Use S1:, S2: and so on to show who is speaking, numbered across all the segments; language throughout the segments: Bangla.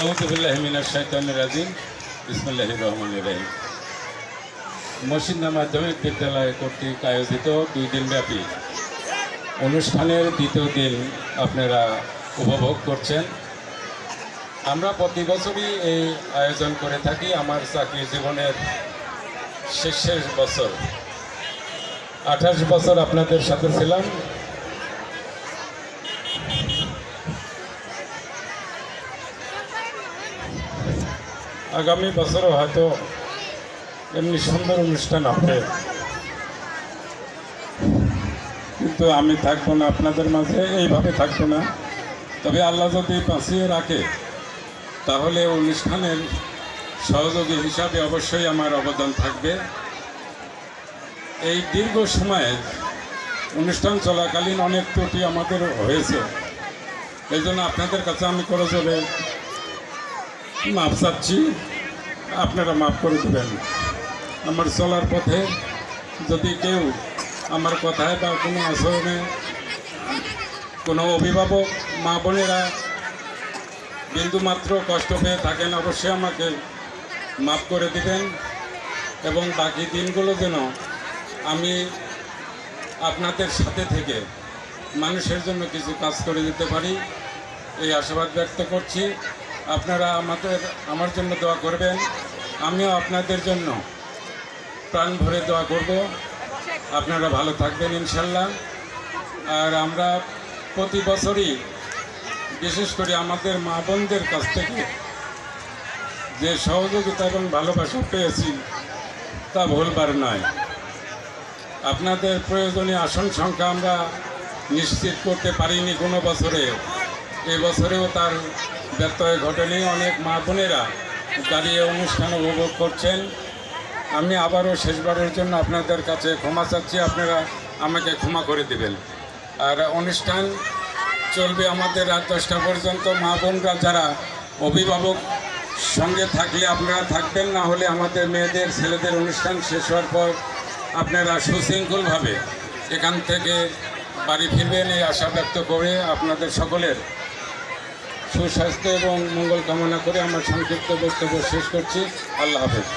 S1: আউজবিল্লাহমিনার শৈতানুর রাজিম। ইসমুল্লাহ রহমান রহিম। মসজিদা মাধ্যমিক বিদ্যালয় কর্তৃক আয়োজিত দুই দিনব্যাপী অনুষ্ঠানের দ্বিতীয় দিন আপনারা উপভোগ করছেন। আমরা প্রতি বছরই এই আয়োজন করে থাকি আমার চাকরি জীবনের শেষ শেষ বছর। আঠাশ বছর আপনাদের সাথে ছিলাম। আগামী বছরও হয়তো এমনি সুন্দর অনুষ্ঠান হবে। কিন্তু আমি থাকব না, আপনাদের মাঝে এইভাবে থাকব না। তবে আল্লাহ যদি বাঁচিয়ে রাখে, তাহলে অনুষ্ঠানের সহযোগী হিসাবে অবশ্যই আমার অবদান থাকবে। এই দীর্ঘ সময়ে অনুষ্ঠান চলাকালীন অনেক ত্রুটি আমাদের হয়েছে। এই জন্য আপনাদের কাছে আমি করে চলে মাপ চাচ্ছি, আপনারা মাফ করে দেবেন। আমার চলার পথে যদি কেউ আমার কথায় বা কোনো আচরণে কোনো অভিভাবক, মা বোনেরা বিন্দুমাত্র কষ্ট পেয়ে থাকেন, অবশ্যই আমাকে মাফ করে দিবেন এবং বাকি দিনগুলো যেন আমি আপনাদের সাথে থেকে মানুষের জন্য কিছু কাজ করে দিতে পারি। এই আশাবাদ ব্যক্ত করছি। আপনারা আমাদের, আমার জন্য দোয়া করবেন, আমিও আপনাদের জন্য প্রাণ ভরে দোয়া করব। আপনারা ভালো থাকবেন ইনশাল্লাহ। আর আমরা প্রতি বছরই, বিশেষ করে আমাদের মা বোনদের কাছ থেকে যে সহযোগিতা এবং ভালোবাসা পেয়েছি, তা ভুলবার নয়। আপনাদের প্রয়োজনীয় আসন সংখ্যা আমরা নিশ্চিত করতে পারিনি কোনো বছরে। এই বছরেও তার ব্যত্যয় ঘটেনি, অনেক মা বোনেরা দাঁড়িয়ে অনুষ্ঠান উপভোগ করছেন। আমি আবারও শেষবারের জন্য আপনাদের কাছে ক্ষমা চাচ্ছি, আপনারা আমাকে ক্ষমা করে দেবেন। আর অনুষ্ঠান চলবে আমাদের রাত দশটা পর্যন্ত। মা বোনরা যারা অভিভাবক সঙ্গে থাকলে আপনারা থাকবেন, না হলে আমাদের মেয়েদের, ছেলেদের অনুষ্ঠান শেষ হওয়ার পর আপনারা সুশৃঙ্খলভাবে এখান থেকে বাড়ি ফিরবেন। এই আশা ব্যক্ত করে আপনাদের সকলের সুস্বাস্থ্য এবং মঙ্গল কামনা করে আমার সংক্ষিপ্ত বক্তব্য শেষ করছি। আল্লাহ হাফেজ।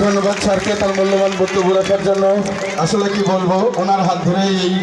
S2: ধন্যবাদ স্যারকে তার মূল্যবান বক্তব্য রাখার জন্য। আসলে কি বলব? ওনার হাত ধরে এই